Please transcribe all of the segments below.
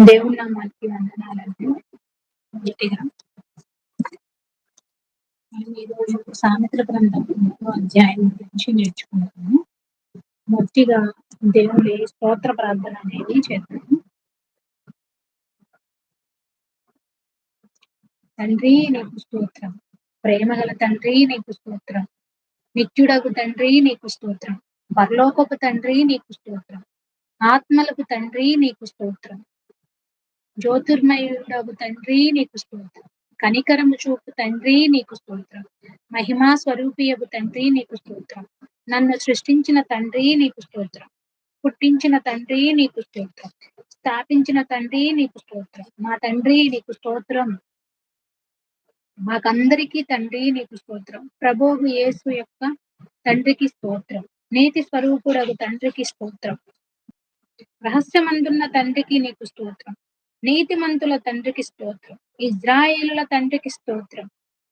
దేవుని నామానికి వందనాలండి. గట్టిగా. మనం ఈరోజు సామెతల గ్రంథం మూడో అధ్యాయం గురించి నేర్చుకుంటాము మొదటిగా దేవుడి స్తోత్ర ప్రార్థన అనేది చేద్దాము. తండ్రి నీకు స్తోత్రం. ప్రేమగల తండ్రి నీకు స్తోత్రం. నిత్యుడకు తండ్రి నీకు స్తోత్రం. పరలోకపు తండ్రి నీకు స్తోత్రం. ఆత్మలకు తండ్రి నీకు స్తోత్రం. జ్యోతిర్మయుడగు తండ్రి నీకు స్తోత్రం. కనికరము చూపు తండ్రి నీకు స్తోత్రం. మహిమా స్వరూపియగు తండ్రి నీకు స్తోత్రం. నన్ను సృష్టించిన తండ్రి నీకు స్తోత్రం. పుట్టించిన తండ్రి నీకు స్తోత్రం. స్థాపించిన తండ్రి నీకు స్తోత్రం. మా తండ్రి నీకు స్తోత్రం. మాకందరికీ తండ్రి నీకు స్తోత్రం. ప్రభువు యేసు యొక్క తండ్రికి స్తోత్రం. నీతి స్వరూపుడగు తండ్రికి స్తోత్రం. రహస్యమందున్న తండ్రికి నీకు స్తోత్రం. నీతిమంతుల తండ్రికి స్తోత్రం. ఇజ్రాయేలుల తండ్రికి స్తోత్రం.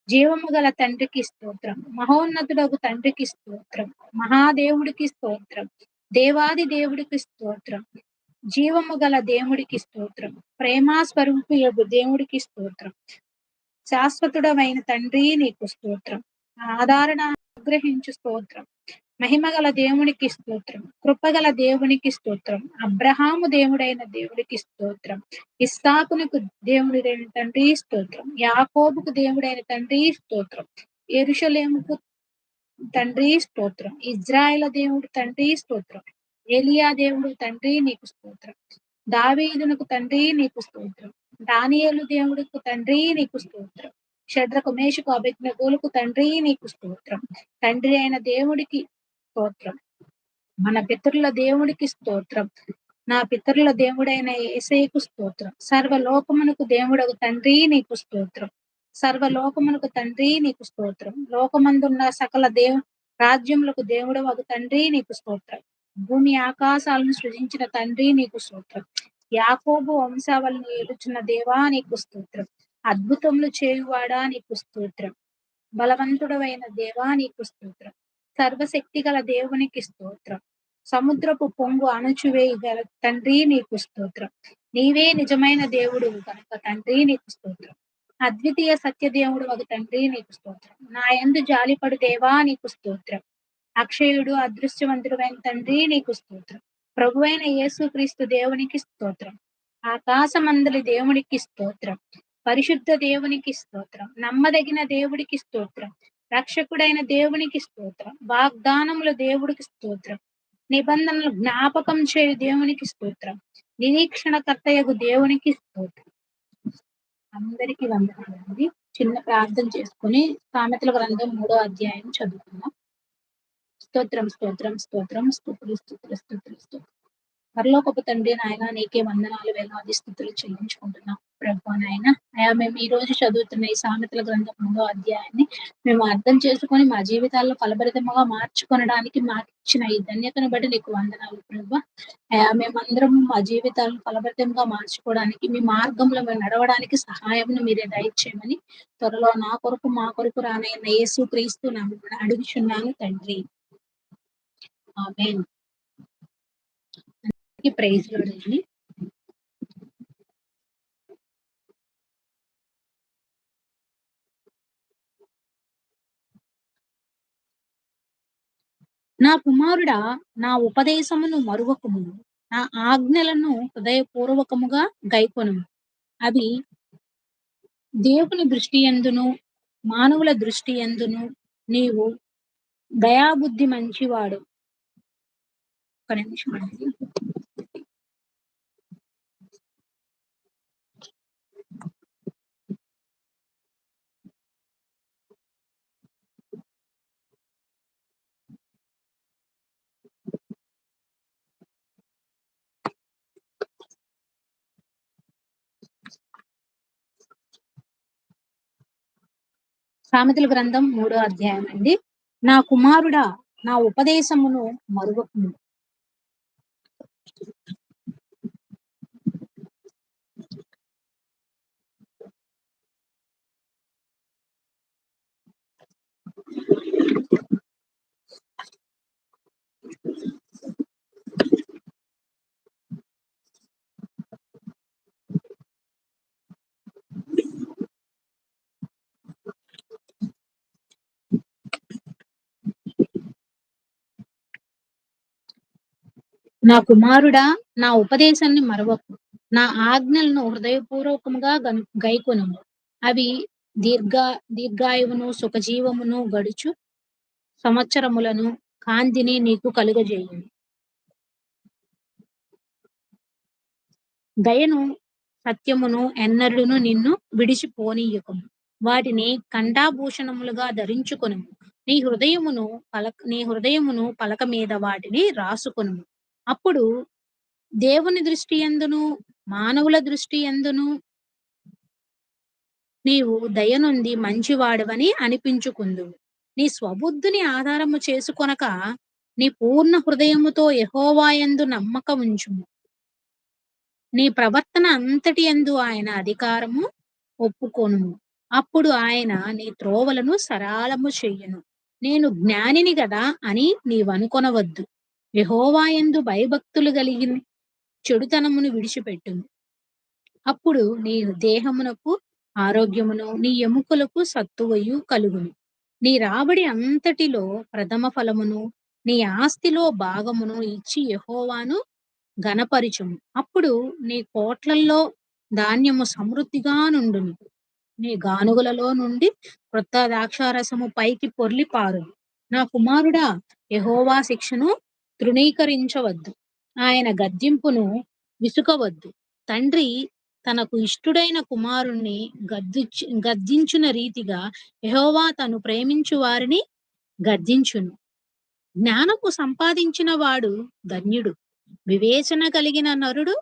జీవము గల తండ్రికి స్తోత్రం. మహోన్నతుడగు తండ్రికి స్తోత్రం. మహాదేవుడికి స్తోత్రం. దేవాది దేవుడికి స్తోత్రం. జీవము గల దేవుడికి స్తోత్రం. ప్రేమా స్వరూపియగు దేవుడికి స్తోత్రం. శాశ్వతుడమైన తండ్రి నీకు స్తోత్రం. ఆధారణ అనుగ్రహించు స్తోత్రం. మహిమగల దేవునికి స్తోత్రం కృపగల దేవునికి స్తోత్రం అబ్రహాము దేవుడైన దేవుడికి స్తోత్రం ఇస్సాకునకు దేవుడైన తండ్రి స్తోత్రం యాకోబుకు దేవుడైన తండ్రి స్తోత్రం ఎరుషలేముకు తండ్రి స్తోత్రం ఇజ్రాయల దేవుడు తండ్రి స్తోత్రం ఏలియా దేవుడు తండ్రి నీకు స్తోత్రం దావీదునకు తండ్రి నీకు స్తోత్రం దానియేలు దేవుడికి తండ్రి నీకు స్తోత్రం షడ్రకు మేషకు అభిజ్ఞగోలకు తండ్రి నీకు స్తోత్రం తండ్రి అయిన దేవుడికి స్తోత్రం. మన పితరుల దేవుడికి స్తోత్రం. నా పితరుల దేవుడైన ఏసైకు స్తోత్రం. సర్వలోకమునకు దేవుడకు తండ్రి నీకు స్తోత్రం. సర్వలోకమునకు తండ్రి నీకు స్తోత్రం. లోకమందున్న సకల దేవు రాజ్యములకు దేవుడు ఒక తండ్రి నీకు స్తోత్రం. భూమి ఆకాశాలను సృజించిన తండ్రి నీకు స్తోత్రం. యాకోబు వంశావళిని ఏలుచున్న దేవా నీకు స్తోత్రం. అద్భుతములు చేయువాడా నీకు స్తోత్రం. బలవంతుడమైన దేవా నీకు స్తోత్రం. సర్వశక్తి గల దేవునికి స్తోత్రం. సముద్రపు పొంగు అణుచువేయి గల తండ్రి నీకు స్తోత్రం. నీవే నిజమైన దేవుడు కనుక తండ్రి నీకు స్తోత్రం. అద్వితీయ సత్య దేవుడు ఒక తండ్రి నీకు స్తోత్రం. నా ఎందు జాలిపడు దేవా నీకు స్తోత్రం. అక్షయుడు అదృశ్యవంతుడైన తండ్రి నీకు స్తోత్రం. ప్రభువైన యేసుక్రీస్తు దేవునికి స్తోత్రం. ఆకాశమందలి దేవునికి స్తోత్రం. పరిశుద్ధ దేవునికి స్తోత్రం. నమ్మదగిన దేవుడికి స్తోత్రం. రక్షకుడైన దేవునికి స్తోత్రం వాగ్దానముల దేవుడికి స్తోత్రం నిబంధనలు జ్ఞాపకం చేయు దేవునికి స్తోత్రం నిరీక్షణ కర్తయ్యకు దేవునికి స్తోత్రం. అందరికి వందనాలండి. చిన్న ప్రార్థన చేసుకుని సామెతల గ్రంథం మూడో అధ్యాయం చదువుకుందాం. స్తోత్రం స్తోత్రం స్తోత్రం స్తోత్రులు స్థుతులు స్థుతులు స్తోత్రం పరలోకపు తండ్రి నాయన నీకే వందనాలు వేలాది స్థుతులు చెల్లించుకుంటున్నాం. ప్రభు నాయన అయా మేము ఈ రోజు చదువుతున్న ఈ సామెతల గ్రంథం మూడో అధ్యాయాన్ని మేము అర్థం చేసుకొని మా జీవితాల్లో ఫలభరితముగా మార్చుకొనడానికి మాకు ఇచ్చిన ఈ ధన్యతను బట్టి నీకు వందనాలు ప్రభు. అయా మేమందరం మా జీవితాలను ఫలభరితంగా మార్చుకోవడానికి మీ మార్గంలో మేము నడవడానికి సహాయం మీరే దయచేయమని త్వరలో నా కొరకు మా కొరకు రానైన యేసు క్రీస్తు అడుగుచున్నాను తండ్రి. ఆమెన్. ప్రైజ్లో నా కుమారుడా నా ఉపదేశమును మరువకము. నా ఆజ్ఞలను హృదయపూర్వకముగా గైకొను. అవి దేవుని దృష్టి ఎందును మానవుల దృష్టి ఎందును నీవు దయాబుద్ధి మంచివాడు. ఒక నిమిషం సామెతల గ్రంథం మూడో అధ్యాయం అండి. నా కుమారుడా నా ఉపదేశమును మరువకుము నా కుమారుడా నా ఉపదేశాన్ని మరవకు. నా ఆజ్ఞలను హృదయపూర్వకముగా గైకొనుము. అవి దీర్ఘ దీర్ఘాయువును సుఖజీవమును గడుచు సంవత్సరములను కాంతిని నీకు కలుగజేయును దయను సత్యమును ఎన్నరును నిన్ను విడిచిపోనీయకము. వాటిని కంఠాభూషణములుగా ధరించుకొను నీ హృదయమును పలక నీ హృదయమును పలక మీద వాటిని రాసుకొను అప్పుడు దేవుని దృష్టి ఎందును? మానవుల దృష్టి ఎందును? నీవు దయనుంది మంచివాడవని అనిపించుకుందు. నీ స్వబుద్ధిని ఆధారము చేసుకొనక నీ పూర్ణ హృదయముతో యహోవాయందు నమ్మక ఉంచుము నీ ప్రవర్తన అంతటి ఎందు ఆయన అధికారము ఒప్పుకోను అప్పుడు ఆయన నీ త్రోవలను సరాలము చెయ్యను నేను జ్ఞానిని కదా అని నీవనుకొనవద్దు. యహోవాయందు భయభక్తులు కలిగి చెడుతనమును విడిచిపెట్టును అప్పుడు నీ దేహమునకు ఆరోగ్యమును నీ ఎముకలకు సత్తువయు కలుగును. నీ రాబడి అంతటిలో ప్రథమ ఫలమును నీ ఆస్తిలో భాగమును ఇచ్చి యహోవాను గనపరిచుము అప్పుడు నీ కోట్లల్లో ధాన్యము సమృద్ధిగా నుండును. నీ గానుగులలో నుండి క్రొత్త ద్రాక్షారసము పైకి పొర్లి పారు నా కుమారుడా యహోవా శిక్షను తృణీకరించవద్దు. ఆయన గద్దింపును విసుకవద్దు. తండ్రి తనకు ఇష్టుడైన కుమారుణ్ణి గద్దించు గద్దించిన రీతిగా యహోవా తను ప్రేమించు వారిని గద్దించును. జ్ఞానము సంపాదించిన వాడు ధన్యుడు. వివేచన కలిగిన నరుడు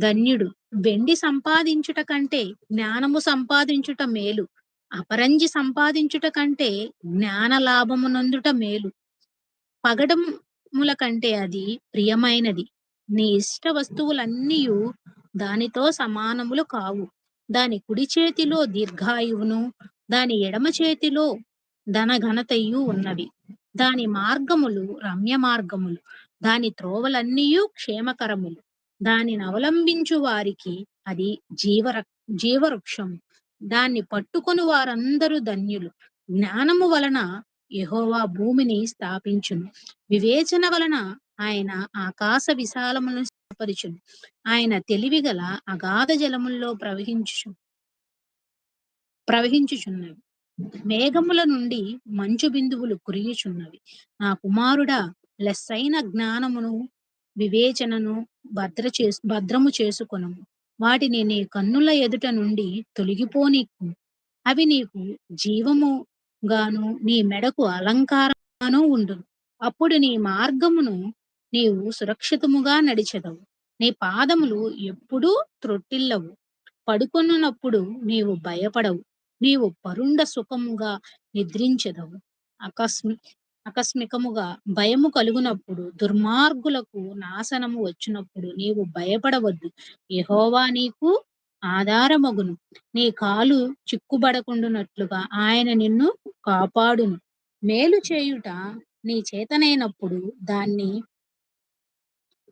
ధన్యుడు. వెండి సంపాదించుట కంటే జ్ఞానము సంపాదించుట మేలు. అపరంజి సంపాదించుట కంటే జ్ఞాన లాభమునందుట మేలు. పగడం పగడముల కంటే అది ప్రియమైనది. నీ ఇష్ట వస్తువులన్నీ దానితో సమానములు కావు. దాని కుడి చేతిలో దీర్ఘాయువును దాని ఎడమ చేతిలో ధనఘనతయు ఉన్నవి. దాని మార్గములు రమ్య మార్గములు దాని త్రోవలన్నీ క్షేమకరములు. దానిని అవలంబించు వారికి అది జీవర జీవవృక్షము. దాన్ని పట్టుకొని వారందరూ ధన్యులు. జ్ఞానము వలన యహోవా భూమిని స్థాపించును. వివేచన వలన ఆయన ఆకాశ విశాలములను స్థాపరిచును ఆయన తెలివిగల అగాధ జలముల్లో ప్రవహించు ప్రవహించుచున్నవి. మేఘముల నుండి మంచు బిందువులు కురియుచున్నవి. నా కుమారుడా లెస్సైన జ్ఞానమును వివేచనను భద్ర చేసు భద్రము చేసుకును. వాటిని నీ కన్నుల ఎదుట నుండి తొలగిపోనీకు అవి నీకు జీవము గాను నీ మెడకు అలంకారంగాను ఉండును అప్పుడు నీ మార్గమును నీవు సురక్షితముగా నడిచెదవు. నీ పాదములు ఎప్పుడూ త్రొట్టిల్లవు. పడుకొనున్నప్పుడు నీవు భయపడవు. నీవు పరుండ సుఖముగా నిద్రించెదవు. అకస్మి ఆకస్మికముగా భయము కలుగునప్పుడు దుర్మార్గులకు నాశనము వచ్చినప్పుడు నీవు భయపడవద్దు. యహోవా నీకు ఆధారమగును. నీ కాలు చిక్కుబడకుండునట్లుగా ఆయన నిన్ను కాపాడును. మేలు చేయుట నీ చేతనైనప్పుడు దాన్ని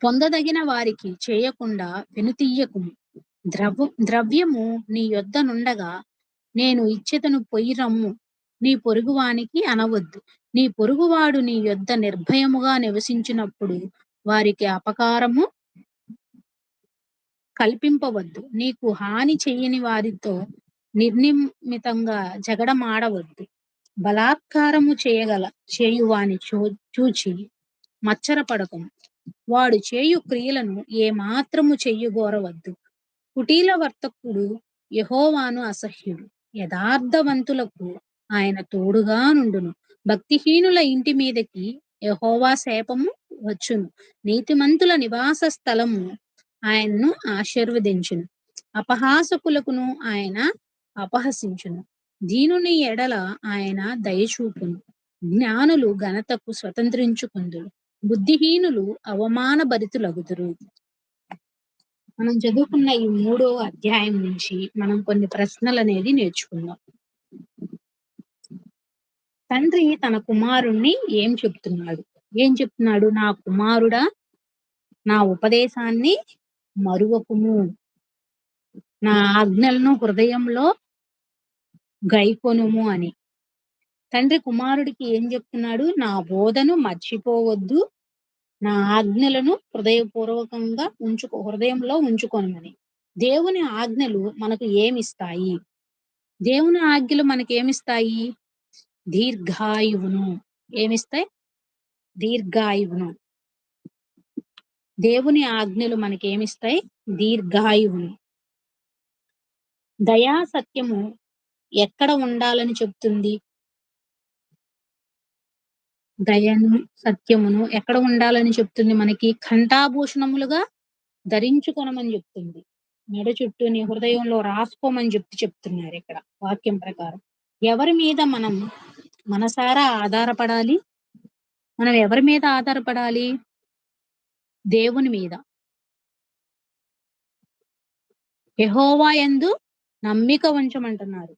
పొందదగిన వారికి చేయకుండా వెనుతీయకుము. ద్రవ ద్రవ్యము నీ యొద్ద నుండగా నేను ఇచ్చేతను పొయ్యి రమ్ము. నీ పొరుగువానికి అనవద్దు. నీ పొరుగువాడు నీ యొద్ద నిర్భయముగా నివసించినప్పుడు వారికి అపకారము కల్పింపవద్దు. నీకు హాని చెయ్యని వారితో నిర్నిమితంగా జగడమాడవద్దు. బలాత్కారము చేయగల చేయువాని చూ చూచి మచ్చరపడకము వాడు చేయు క్రియలను ఏమాత్రము చెయ్యగోరవద్దు. కుటీల వర్తకుడు యహోవాను అసహ్యుడు. యథార్థవంతులకు ఆయన తోడుగా నుండును. భక్తిహీనుల ఇంటి మీదకి యహోవా శాపము వచ్చును. నీతిమంతుల నివాస స్థలము ఆయన్ను ఆశీర్వదించును. అపహాసకులకును ఆయన అపహసించును. దీనుని ఎడల ఆయన దయచూపును జ్ఞానులు ఘనతకు స్వతంత్రించుకుందురు. బుద్ధిహీనులు అవమానభరితులగుదురు. మనం చదువుకున్న ఈ మూడో అధ్యాయం నుంచి మనం కొన్ని ప్రశ్నలు అనేది నేర్చుకుందాం. తండ్రి తన కుమారుణ్ణి ఏం చెప్తున్నాడు? ఏం చెప్తున్నాడు? నా కుమారుడా నా ఉపదేశాన్ని మరువకుము. నా ఆజ్ఞలను హృదయంలో గైకొనుము అని. తండ్రి కుమారుడికి ఏం చెప్తున్నాడు? నా బోధను మర్చిపోవద్దు. నా ఆజ్ఞలను హృదయపూర్వకంగా ఉంచుకో హృదయంలో ఉంచుకోనమని. దేవుని ఆజ్ఞలు మనకు ఏమిస్తాయి? దేవుని ఆజ్ఞలు మనకి ఏమిస్తాయి దీర్ఘాయువును. ఏమిస్తాయి? దీర్ఘాయువును. దేవుని ఆజ్ఞలు మనకి దీర్ఘాయువుని. దీర్ఘాయువును దయా సత్యము ఎక్కడ ఉండాలని చెప్తుంది? దయను సత్యమును ఎక్కడ ఉండాలని చెప్తుంది? మనకి కంఠాభూషణములుగా ధరించుకొనమని చెప్తుంది. మెడ చుట్టూ నీ హృదయంలో రాసుకోమని చెప్తూ చెప్తున్నారు ఇక్కడ వాక్యం ప్రకారం. ఎవరి మీద మనం మనసారా ఆధారపడాలి? మనం ఎవరి మీద ఆధారపడాలి? దేవుని మీద. యహోవా ఎందు నమ్మిక ఉంచమంటున్నారు.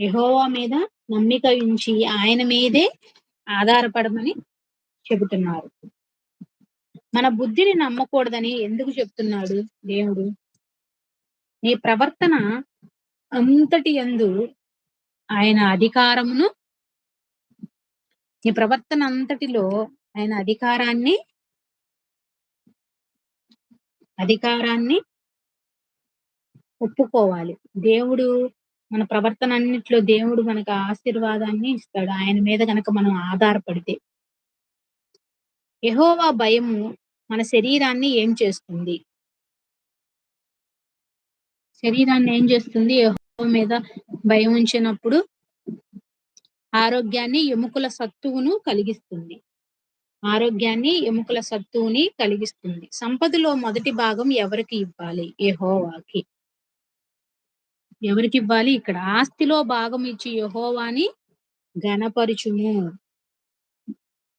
యహోవా మీద నమ్మిక ఉంచి ఆయన మీదే ఆధారపడమని చెబుతున్నారు. మన బుద్ధిని నమ్మకూడదని ఎందుకు చెప్తున్నాడు దేవుడు? నీ ప్రవర్తన అంతటి ఎందు ఆయన అధికారమును నీ ప్రవర్తన అంతటిలో ఆయన అధికారాన్ని అధికారాన్ని ఒప్పుకోవాలి. దేవుడు మన ప్రవర్తన అన్నిట్లో దేవుడు మనకు ఆశీర్వాదాన్ని ఇస్తాడు. ఆయన మీద కనుక మనం ఆధారపడితే యహోవా భయము మన శరీరాన్ని ఏం చేస్తుంది? శరీరాన్ని ఏం చేస్తుంది? యహోవ మీద భయం ఉంచినప్పుడు ఆరోగ్యాన్ని ఎముకల సత్తువును కలిగిస్తుంది. ఆరోగ్యాన్ని ఎముకల సత్తువుని కలిగిస్తుంది. సంపదలో మొదటి భాగం ఎవరికి ఇవ్వాలి? యహోవాకి. ఎవరికి ఇవ్వాలి? ఇక్కడ ఆస్తిలో భాగం ఇచ్చి యహోవాని ఘనపరుచుము.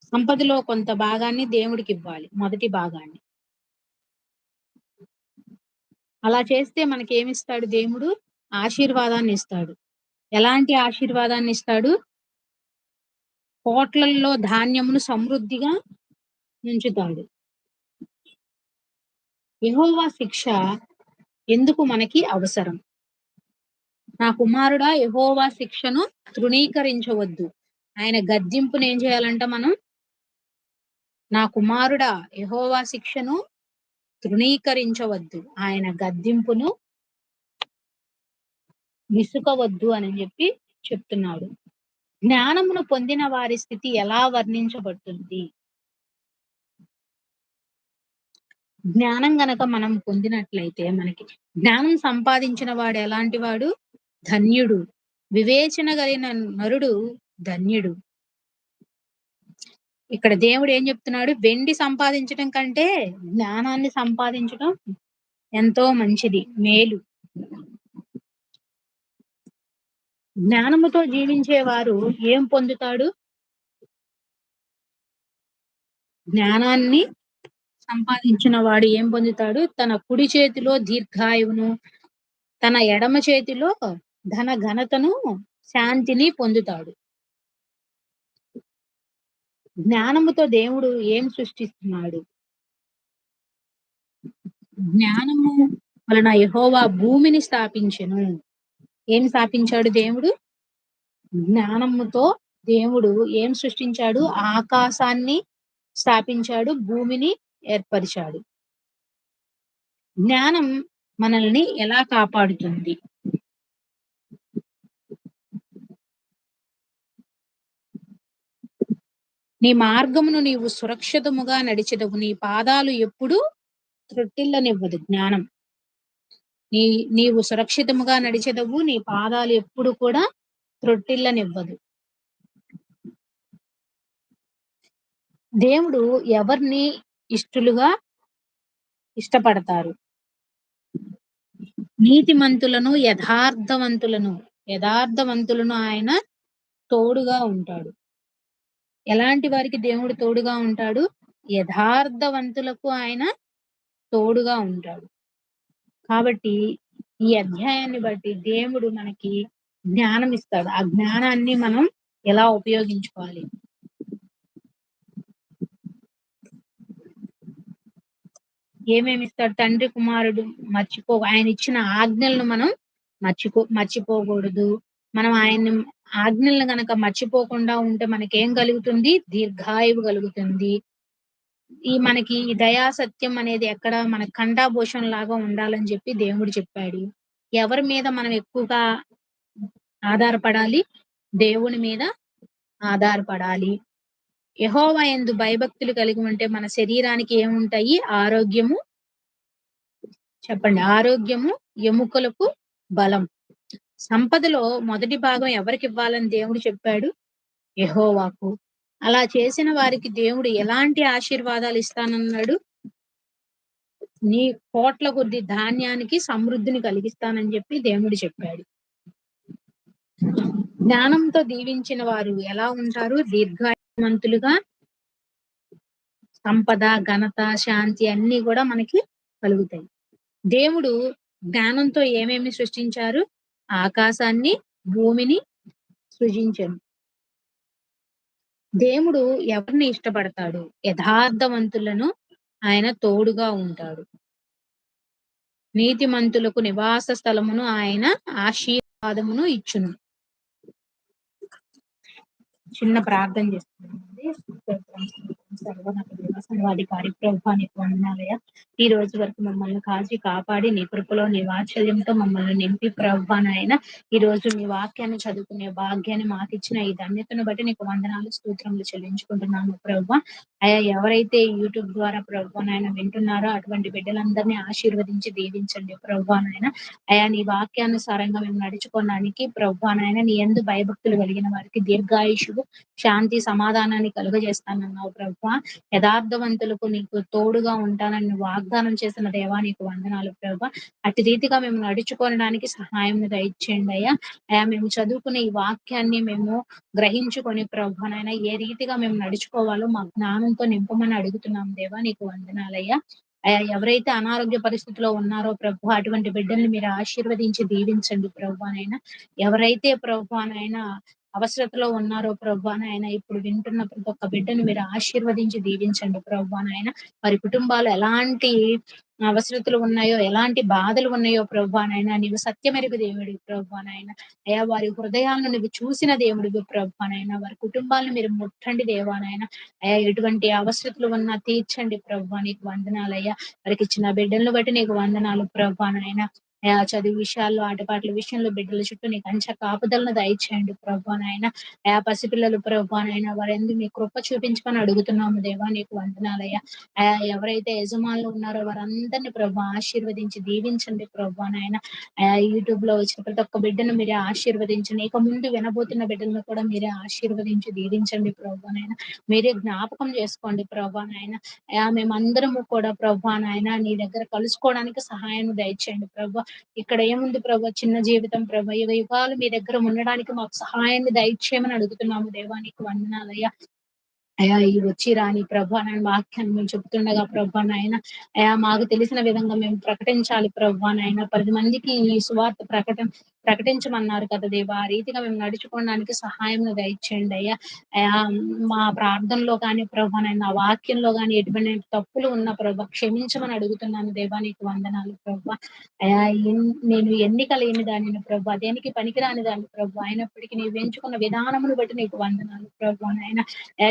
సంపదలో కొంత భాగాన్ని దేవుడికి ఇవ్వాలి మొదటి భాగాన్ని. అలా చేస్తే మనకి ఏమిస్తాడు దేవుడు? ఆశీర్వాదాన్ని ఇస్తాడు. ఎలాంటి ఆశీర్వాదాన్ని ఇస్తాడు? కోట్లల్లో ధాన్యమును సమృద్ధిగా ఉంచుతాడు. యహోవా శిక్ష ఎందుకు మనకి అవసరం? నా కుమారుడా యహోవా శిక్షను తృణీకరించవద్దు. ఆయన గద్దింపును ఏం చేయాలంట మనం? నా కుమారుడా యహోవా శిక్షను తృణీకరించవద్దు. ఆయన గద్దింపును విసుకవద్దు అని చెప్పి చెప్తున్నాడు. జ్ఞానమును పొందిన వారి స్థితి ఎలా వర్ణించబడుతుంది? జ్ఞానం గనక మనం పొందినట్లయితే మనకి జ్ఞానం సంపాదించిన వాడు ఎలాంటి వాడు ధన్యుడు. వివేచన కలిగిన నరుడు ధన్యుడు. ఇక్కడ దేవుడు ఏం చెప్తున్నాడు? వెండి సంపాదించడం కంటే జ్ఞానాన్ని సంపాదించడం ఎంతో మంచిది. మేలు. జ్ఞానముతో జీవించేవారు ఏం పొందుతాడు? జ్ఞానాన్ని సంపాదించిన వాడు ఏం పొందుతాడు? తన కుడి చేతిలో దీర్ఘాయువును తన ఎడమ చేతిలో ధన ఘనతను శాంతిని పొందుతాడు. జ్ఞానముతో దేవుడు ఏం సృష్టిస్తున్నాడు? జ్ఞానము వలన యహోవా భూమిని స్థాపించను. ఏం స్థాపించాడు దేవుడు? జ్ఞానముతో దేవుడు ఏం సృష్టించాడు? ఆకాశాన్ని స్థాపించాడు భూమిని ఏర్పరిచాడు. జ్ఞానం మనల్ని ఎలా కాపాడుతుంది? నీ మార్గమును నీవు సురక్షితముగా నడిచెదవు. నీ పాదాలు ఎప్పుడు త్రొట్టిల్లనివ్వదు జ్ఞానం. నీ నీవు సురక్షితముగా నడిచెదవు నీ పాదాలు ఎప్పుడు కూడా త్రొట్టిల్లనివ్వదు. దేవుడు ఎవరిని ఇష్టలుగా ఇష్టపడతారు? నీతిమంతులను యథార్థవంతులను యథార్థవంతులను ఆయన తోడుగా ఉంటాడు. ఎలాంటి వారికి దేవుడు తోడుగా ఉంటాడు? యథార్థవంతులకు ఆయన తోడుగా ఉంటాడు. కాబట్టి ఈ అధ్యాయాన్ని బట్టి దేవుడు మనకి జ్ఞానం ఇస్తాడు ఆ జ్ఞానాన్ని మనం ఎలా ఉపయోగించుకోవాలి? ఏమేమి ఇస్తాడు? తండ్రి కుమారుడు మర్చిపో ఆయన ఇచ్చిన ఆజ్ఞలను మనం మర్చిపో మర్చిపోకూడదు. మనం ఆయన్ని ఆజ్ఞలను గనక మర్చిపోకుండా ఉంటే మనకేం కలుగుతుంది? దీర్ఘాయువు కలుగుతుంది. ఈ మనకి ఈ దయా సత్యం అనేది ఎక్కడ మన కంఠాభూషం లాగా ఉండాలని చెప్పి దేవుడు చెప్పాడు. ఎవరి మీద మనం ఎక్కువగా ఆధారపడాలి? దేవుని మీద ఆధారపడాలి. యహోవా ఎందు భయభక్తులు కలిగి ఉంటే మన శరీరానికి ఏముంటాయి? ఆరోగ్యము. చెప్పండి. ఆరోగ్యము ఎముకలకు బలం. సంపదలో మొదటి భాగం ఎవరికి ఇవ్వాలని దేవుడు చెప్పాడు? యహోవాకు. అలా చేసిన వారికి దేవుడు ఎలాంటి ఆశీర్వాదాలు ఇస్తానన్నాడు? నీ కోట్ల కొద్ది ధాన్యానికి సమృద్ధిని కలిగిస్తానని చెప్పి దేవుడు చెప్పాడు. జ్ఞానంతో దీవించిన వారు ఎలా ఉంటారు? దీర్ఘాయుమంతులుగా సంపద ఘనత శాంతి అన్ని కూడా మనకి కలుగుతాయి. దేవుడు జ్ఞానంతో ఏమేమి సృష్టించారు? ఆకాశాన్ని భూమిని సృజించను దేవుడు ఎవరిని ఇష్టపడతాడు? యథార్థవంతులను ఆయన తోడుగా ఉంటాడు. నీతిమంతులకు నివాస స్థలమును ఆయన ఆశీర్వాదమును ఇచ్చును. చిన్న ప్రార్థన చేస్తున్నాను. సర్వాధికారి నీకు వందనాలయ. ఈ రోజు వరకు మమ్మల్ని కాచి కాపాడి నీ కృపలో నీ వాత్సల్యంతో మమ్మల్ని నింపి ప్రభానైనా ఈ రోజు మీ వాక్యాన్ని చదువుకునే భాగ్యాన్ని మాకు ఇచ్చిన ఈ ధన్యతను బట్టి నీకు వందనాలు స్తోత్రములు చెల్లించుకుంటున్నాము ప్రభా. అయా ఎవరైతే యూట్యూబ్ ద్వారా ప్రభానైనా వింటున్నారో అటువంటి బిడ్డలందరినీ ఆశీర్వదించి దీవించండి ప్రభానైనా. అయా నీ వాక్యానుసారంగా మేము నడుచుకోవడానికి ప్రభానైనా నీ ఎందు భయభక్తులు కలిగిన వారికి దీర్ఘాయుషుడు శాంతి సమాధానాన్ని కలుగజేస్తానన్నావు ప్రభు. యథార్థవంతులకు నీకు తోడుగా ఉంటానని వాగ్దానం చేసిన దేవా నీకు వందనాలు ప్రభా. అటు రీతిగా మేము నడుచుకోవడానికి సహాయం దయచేయండి అయ్యా. అయ్యా మేము చదువుకునే ఈ వాక్యాన్ని మేము గ్రహించుకొని ప్రభానైనా ఏ రీతిగా మేము నడుచుకోవాలో మా జ్ఞానంతో నింపమని అడుగుతున్నాం దేవా నీకు వందనాలయ్యా ఎవరైతే అనారోగ్య పరిస్థితిలో ఉన్నారో ప్రభు అటువంటి బిడ్డల్ని మీరు ఆశీర్వదించి దీవించండి ప్రభానైనా ఎవరైతే ప్రభానైనా అవసరతలో ఉన్నారో ప్రభా నాయన. ఇప్పుడు వింటున్న ప్రతి ఒక్క బిడ్డను మీరు ఆశీర్వదించి దీవించండి ప్రభా నాయన. వారి కుటుంబాలు ఎలాంటి అవసరతలు ఉన్నాయో ఎలాంటి బాధలు ఉన్నాయో ప్రభా నాయన. నీవు సత్యమెరుగు దేవుడి ప్రభా నాయన. అయ్యా వారి హృదయాలను నువ్వు చూసిన దేవుడివి ప్రభా నాయన. వారి కుటుంబాలను మీరు ముట్టండి దేవానాయన అయ్యా ఎటువంటి అవసరతలు ఉన్నా తీర్చండి ప్రభా. నీకు వందనాలయ్యా వారికి ఇచ్చిన బిడ్డలను బట్టి నీకు వందనాలు ప్రభా నాయన. చదువు విషయాల్లో ఆటపాటల విషయంలో బిడ్డల చుట్టూ నీకు అంచ కాపుదలను దయచేయండి ప్రభు నాయన. అయా పసిపిల్లలు ప్రభా నాయన వారెందు మీ కృప చూపించుకొని అడుగుతున్నాము దేవా నీకు వందనాలయ్యా. అయా ఎవరైతే యజమానులు ఉన్నారో వారందరినీ ప్రభు ఆశీర్వదించి దీవించండి ప్రభా నాయన. అయా యూట్యూబ్లో వచ్చిన ప్రతి ఒక్క బిడ్డను మీరే ఆశీర్వదించండి. ఇక ముందు వినబోతున్న బిడ్డలను కూడా మీరే ఆశీర్వదించి దీవించండి ప్రభా నాయన. మీరే జ్ఞాపకం చేసుకోండి ప్రభా నాయన. అయా మేమందరము కూడా ప్రభా నాయన నీ దగ్గర కలుసుకోవడానికి సహాయం దయచేయండి ప్రభు. ఇక్కడ ఏముంది ప్రభా? చిన్న జీవితం ప్రభా. యుగ యుగాలు మీ దగ్గర ఉండడానికి మాకు సహాయాన్ని దయచేయమని అడుగుతున్నాము. దేవానికి వందనాలయ్యా అయా ఈ వచ్చి రాని ప్రభా నాయన వాక్యాన్ని మేము చెప్తుండగా ప్రభా నాయన అయా మాకు తెలిసిన విధంగా మేము ప్రకటించాలి ప్రభా నాయన. పది మందికి ఈ సువార్త ప్రకటన ప్రకటించమన్నారు కదా దేవా. ఆ రీతిగా మేము నడుచుకోవడానికి సహాయం దయచేయండి అయ్యా. మా ప్రార్థనలో కానీ ప్రభా నా ఆ వాక్యంలో కానీ ఎటువంటి తప్పులు ఉన్న ప్రభా క్షమించమని అడుగుతున్నాను దేవా నీకు వందనాలు ప్రభా. అయా నేను ఎన్నిక లేని దానిని ప్రభా దేనికి పనికిరాని దాన్ని ప్రభా అయినప్పటికీ నీవు ఎంచుకున్న విధానమును బట్టి నీకు వందనాలు ప్రభా నాయన.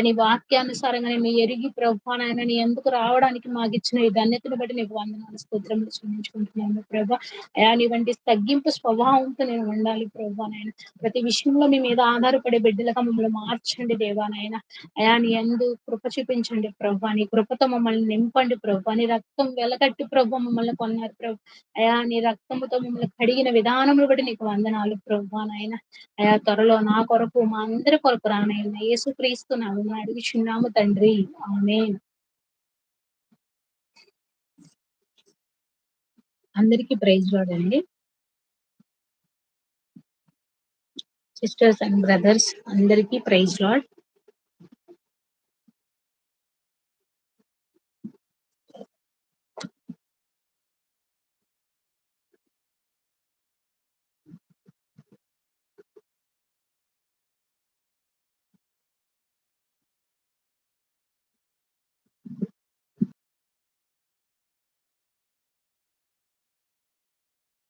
నీ వాక్యానుసారంగా నేను ఎరిగి ప్రభా నాయన నీ ఎందుకు రావడానికి మాకు ఇచ్చిన ఈ ధన్యతను బట్టి నీకు వందనాలు స్తోత్రములు చెల్లించుకుంటున్నాను ప్రభా. అయా నీ వంటి తగ్గింపు స్వభావం స్వభావంతో నేను ఉండాలి ప్రభా నాయన. ప్రతి విషయంలో మీ మీద ఆధారపడే బిడ్డలుగా మమ్మల్ని మార్చండి దేవా నాయన. అయా నీ ఎందు కృప చూపించండి ప్రభా. నీ కృపతో మమ్మల్ని నింపండి ప్రభా. నీ రక్తం వెలగట్టి ప్రభు మమ్మల్ని కొన్నారు ప్రభు. అయా నీ రక్తముతో మమ్మల్ని కడిగిన విధానములు బట్టి నీకు వందనాలు ప్రభా నాయన. అయా త్వరలో నా కొరకు మా అందరి కొరకు రానయ్య. యేసు క్రీస్తు నామమున అడుగుచున్నాము తండ్రి. ఆమె అందరికీ ప్రైజ్ వాడండి సిస్టర్స్ అండ్ బ్రదర్స్ అందరికీ ప్రైజ్ లాడ్